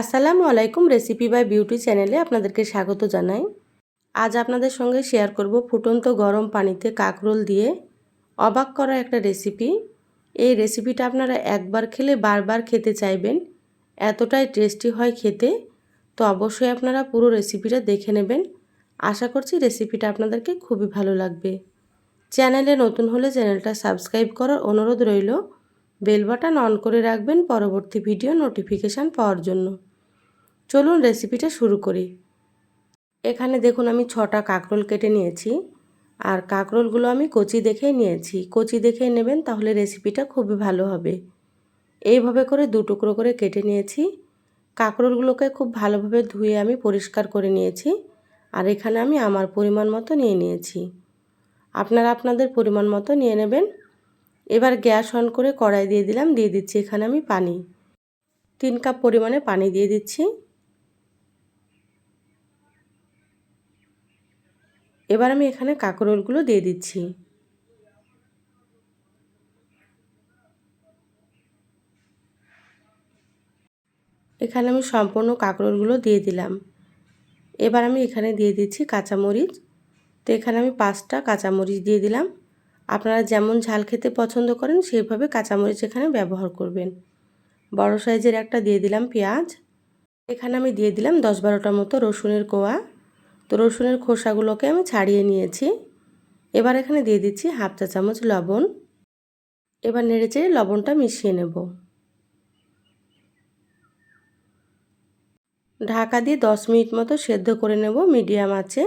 আসসালামু আলাইকুম recipe by beauty চ্যানেলে আপনাদেরকে স্বাগত জানাই। আজ আপনাদের সঙ্গে শেয়ার করব ফুটন্ত গরম পানিতে কাকরোল দিয়ে অবাক করা একটা রেসিপি এই রেসিপিটা আপনারা একবার খেলে বারবার খেতে চাইবেন। এতটাই টেস্টি হয় খেতে। তো অবশ্যই আপনারা পুরো রেসিপিটা দেখে নেবেন। আশা করছি রেসিপিটা আপনাদেরকে খুবই ভালো লাগবে। চ্যানেলে নতুন হলে চ্যানেলটা সাবস্ক্রাইব করার অনুরোধ রইল। বেল বাটন অন করে রাখবেন পরবর্তী ভিডিও নোটিফিকেশান পাওয়ার জন্য। চলুন রেসিপিটা শুরু করি। এখানে দেখুন আমি ছটা কাঁকরোল কেটে নিয়েছি আর কাঁকরোলগুলো আমি কচি দেখেই নিয়েছি। কচি দেখেই নেবেন তাহলে রেসিপিটা খুবই ভালো হবে। এইভাবে করে দু টুকরো করে কেটে নিয়েছি। কাঁকরোলগুলোকে খুব ভালোভাবে ধুয়ে আমি পরিষ্কার করে নিয়েছি আর এখানে আমি আমার পরিমাণ মতো নিয়ে নিয়েছি। আপনারা আপনাদের পরিমাণ মতো নিয়ে নেবেন। এবার গ্যাস অন করে কড়াই দিয়ে দিলাম। দিয়ে দিচ্ছি এখানে আমি পানি। তিন কাপ পরিমাণে পানি দিয়ে দিচ্ছি। এবার আমি এখানে কাঁকরোলগুলো দিয়ে দিচ্ছি। এখানে আমি সম্পূর্ণ কাঁকরোলগুলো দিয়ে দিলাম। এবার আমি এখানে দিয়ে দিচ্ছি কাঁচামরিচ। তো এখানে আমি পাঁচটা কাঁচামরিচ দিয়ে দিলাম। আপনারা যেমন ঝাল খেতে পছন্দ করেন, সেইভাবে কাঁচামরিচ এখানে ব্যবহার করবেন। বড় সাইজের একটা দিয়ে দিলাম পেঁয়াজ। এখানে আমি দিয়ে দিলাম দশ বারোটার মতো রসুনের কোয়া। তো রসুনের খোসাগুলোকে আমি ছাড়িয়ে নিয়েছি। এবার এখানে দিয়ে দিচ্ছি হাফ চা চামচ লবণ। এবার নেড়ে চেড়ে লবণটা মিশিয়ে নেব। ঢাকা দিয়ে দশ মিনিট মতো সেদ্ধ করে নেব মিডিয়াম আছে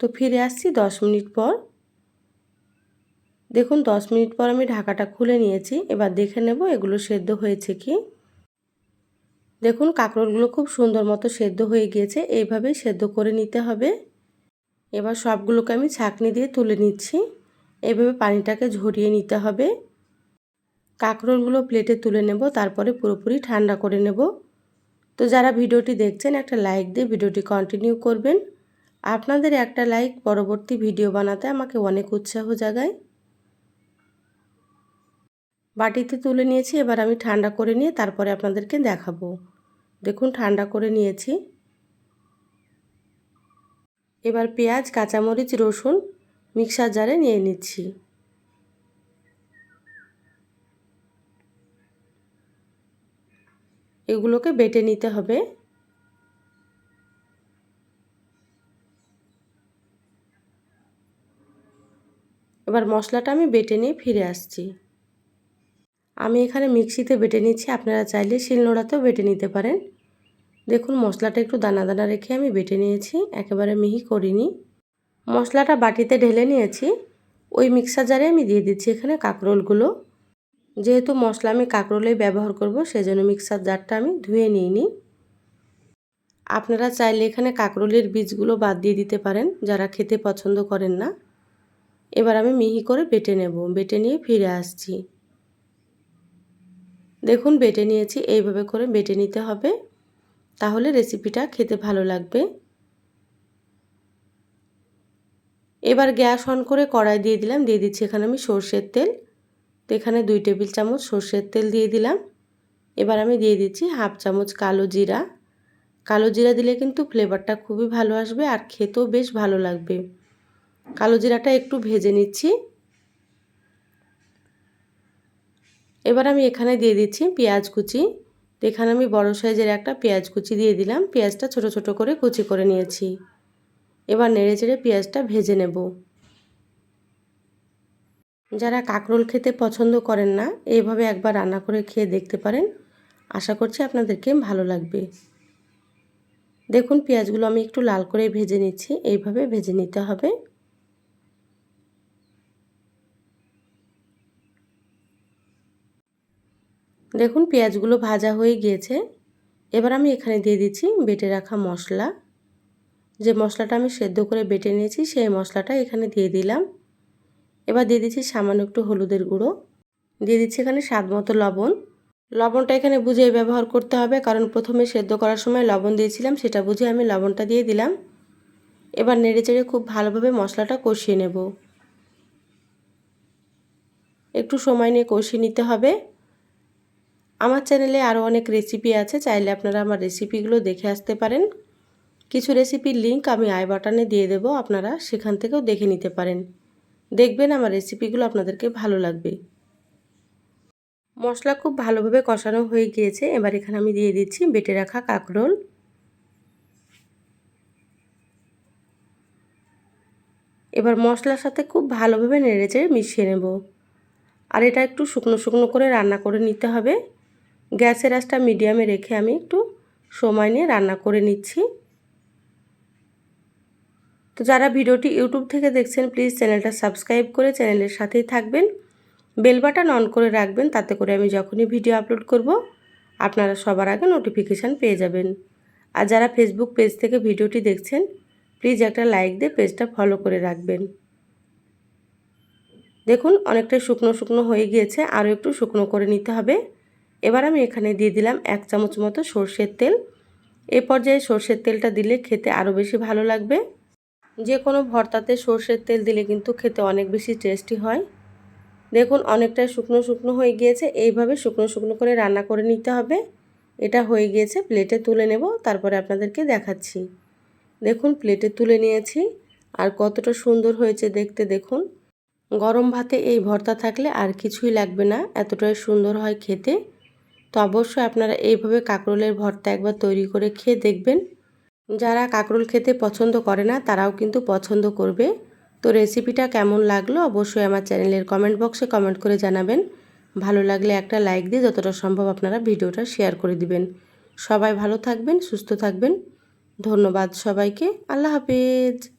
তো ফিরে আসছি দশ মিনিট পর। দেখুন, দশ মিনিট পর আমি ঢাকাটা খুলে নিয়েছি। এবার দেখে নেব এগুলো সেদ্ধ হয়েছে কি। দেখুন, কাঁকরোলগুলো খুব সুন্দর মতো সেদ্ধ হয়ে গিয়েছে। এইভাবেই সেদ্ধ করে নিতে হবে। এবার সবগুলোকে আমি ছাঁকনি দিয়ে তুলে নিচ্ছি। এভাবে পানিটাকে ঝরিয়ে নিতে হবে। কাঁকরোলগুলো প্লেটে তুলে নেব, তারপরে পুরোপুরি ঠান্ডা করে নেব। তো যারা ভিডিওটি দেখছেন, একটা লাইক দিয়ে ভিডিওটি কন্টিনিউ করবেন। আপনাদের একটা লাইক পরবর্তী ভিডিও বানাতে আমাকে অনেক উৎসাহ জাগায়। বাটিতে তুলে নিয়েছি, এবার আমি ঠান্ডা করে নিয়ে তারপরে আপনাদেরকে দেখাবো। দেখুন, ঠান্ডা করে নিয়েছি। এবার পেঁয়াজ, কাঁচামরিচ, রসুন মিক্সার জারে নিয়ে নিচ্ছি। এগুলোকে বেটে নিতে হবে। এবার মশলাটা আমি বেটে নিয়ে ফিরে আসছি। আমি এখানে মিক্সিতে বেটে নিচ্ছি। আপনারা চাইলে শিলনোড়াতেও বেটে নিতে পারেন। দেখুন, মশলাটা একটু দানা দানা রেখে আমি বেটে নিয়েছি। একেবারে মিহি করিনি। মশলাটা বাটিতে ঢেলে নিয়েছি। ওই মিক্সার জারে আমি দিয়ে দিচ্ছি এখানে কাঁকরোলগুলো। যেহেতু মশলা আমি কাঁকরোলেই ব্যবহার করব, সেজন্য মিক্সার জারটা আমি ধুয়ে নিইনি। আপনারা চাইলে এখানে কাঁকরোলের বীজগুলো বাদ দিয়ে দিতে পারেন, যারা খেতে পছন্দ করেন না। এবার আমি মিহি করে বেটে নেব। বেটে নিয়ে ফিরে আসছি। দেখুন, বেটে নিয়েছি, এইভাবে করে বেটে নিতে হবে। তাহলে রেসিপিটা খেতে ভালো লাগবে। এবার গ্যাস অন করে কড়াই দিয়ে দিলাম, দিয়ে দিচ্ছি এখানে আমি সর্ষের তেল। তো এখানে দুই টেবিল চামচ সর্ষের তেল দিয়ে দিলাম। এবার আমি দিয়ে দিচ্ছি হাফ চামচ কালো জিরা। কালো জিরা দিলে কিন্তু ফ্লেভারটা খুবই ভালো আসবে আর খেতেও বেশ ভালো লাগবে। কালো জিরাটা একটু ভেজে নিচ্ছি। এবার আমি এখানে দিয়ে দিচ্ছি পেঁয়াজ কুচি। তো এখানে আমি বড় সাইজের একটা পেঁয়াজ কুচি দিয়ে দিলাম। পেঁয়াজটা ছোট ছোট করে কুচি করে নিয়েছি। এবার নেড়ে চেড়ে পেঁয়াজটা ভেজে নেব। যারা কাঁকরোল খেতে পছন্দ করেন না, এইভাবে একবার রান্না করে খেয়ে দেখতে পারেন। আশা করছি আপনাদেরকে ভালো লাগবে। দেখুন, পেঁয়াজগুলো আমি একটু লাল করে ভেজে নিচ্ছি। এইভাবে ভেজে নিতে হবে। দেখুন, পেঁয়াজগুলো ভাজা হয়ে গিয়েছে। এবার আমি এখানে দিয়ে দিচ্ছি বেটে রাখা মশলা। যে মশলাটা আমি সেদ্ধ করে বেটে নিয়েছি, সেই মশলাটা এখানে দিয়ে দিলাম। এবার দিয়ে দিচ্ছি সামান্য একটু হলুদের গুঁড়ো। দিয়ে দিচ্ছি এখানে স্বাদ মতো লবণ। লবণটা এখানে বুঝে ব্যবহার করতে হবে, কারণ প্রথমে সেদ্ধ করার সময় লবণ দিয়েছিলাম, সেটা বুঝে আমি লবণটা দিয়ে দিলাম। এবার নেড়ে চেড়ে খুব ভালোভাবে মশলাটা কষিয়ে নেব। একটু সময় নিয়ে কষিয়ে নিতে হবে। আমার চ্যানেলে আরও অনেক রেসিপি আছে, চাইলে আপনারা আমার রেসিপিগুলো দেখে আসতে পারেন। কিছু রেসিপির লিঙ্ক আমি আই বাটনে দিয়ে দেবো, আপনারা সেখান থেকেও দেখে নিতে পারেন। দেখবেন আমার রেসিপিগুলো আপনাদেরকে ভালো লাগবে। মশলা খুব ভালোভাবে কষানো হয়ে গিয়েছে, এবার এখানে আমি দিয়ে দিচ্ছি বেটে রাখা কাঁকরোল। এবার মশলার সাথে খুব ভালোভাবে নেড়েচেড়ে মিশিয়ে নেব। আর এটা একটু শুকনো শুকনো করে রান্না করে নিতে হবে। গ্যাসের আঁচটা মিডিয়ামে রেখে আমি একটু সময় নিয়ে রান্না করে নিচ্ছি। তো যারা ভিডিওটি ইউটিউব থেকে দেখছেন, প্লিজ চ্যানেলটা সাবস্ক্রাইব করে চ্যানেলের সাথেই থাকবেন। বেল বাটন অন করে রাখবেন, তাতে করে আমি যখনই ভিডিও আপলোড করব, আপনারা সবার আগে নোটিফিকেশান পেয়ে যাবেন। আর যারা ফেসবুক পেজ থেকে ভিডিওটি দেখছেন, প্লিজ একটা লাইক দিয়ে পেজটা ফলো করে রাখবেন। দেখুন, অনেকটাই শুকনো শুকনো হয়ে গিয়েছে, আরও একটু শুকনো করে নিতে হবে। এবার আমি এখানে দিয়ে দিলাম এক চামচ মতো সর্ষের তেল। এ পর্যায়ে সর্ষের তেলটা দিলে খেতে আরও বেশি ভালো লাগবে। যে কোনো ভর্তাতে সর্ষের তেল দিলে কিন্তু খেতে অনেক বেশি টেস্টি হয়। দেখুন, অনেকটাই শুকনো শুকনো হয়ে গিয়েছে। এইভাবে শুকনো শুকনো করে রান্না করে নিতে হবে। এটা হয়ে গিয়েছে, প্লেটে তুলে নেব, তারপরে আপনাদেরকে দেখাচ্ছি। দেখুন, প্লেটে তুলে নিয়েছি। আর কতটা সুন্দর হয়েছে দেখতে দেখুন। গরম ভাতে এই ভর্তা থাকলে আর কিছুই লাগবে না, এতটাই সুন্দর হয় খেতে। তো অবশ্যই আপনারা এইভাবে কাঁকরোলের ভর্তা একবার তৈরি করে খেয়ে দেখবেন। যারা কাঁকরোল খেতে পছন্দ করে না, তারাও কিন্তু পছন্দ করবে। তো রেসিপিটা কেমন লাগল অবশ্যই আমার চ্যানেলের কমেন্ট বক্সে কমেন্ট করে জানাবেন। ভালো লাগলে একটা লাইক দিয়ে যতটা সম্ভব আপনারা ভিডিওটা শেয়ার করে দিবেন। সবাই ভালো থাকবেন, সুস্থ থাকবেন। ধন্যবাদ সবাইকে, আল্লাহ হাফেজ।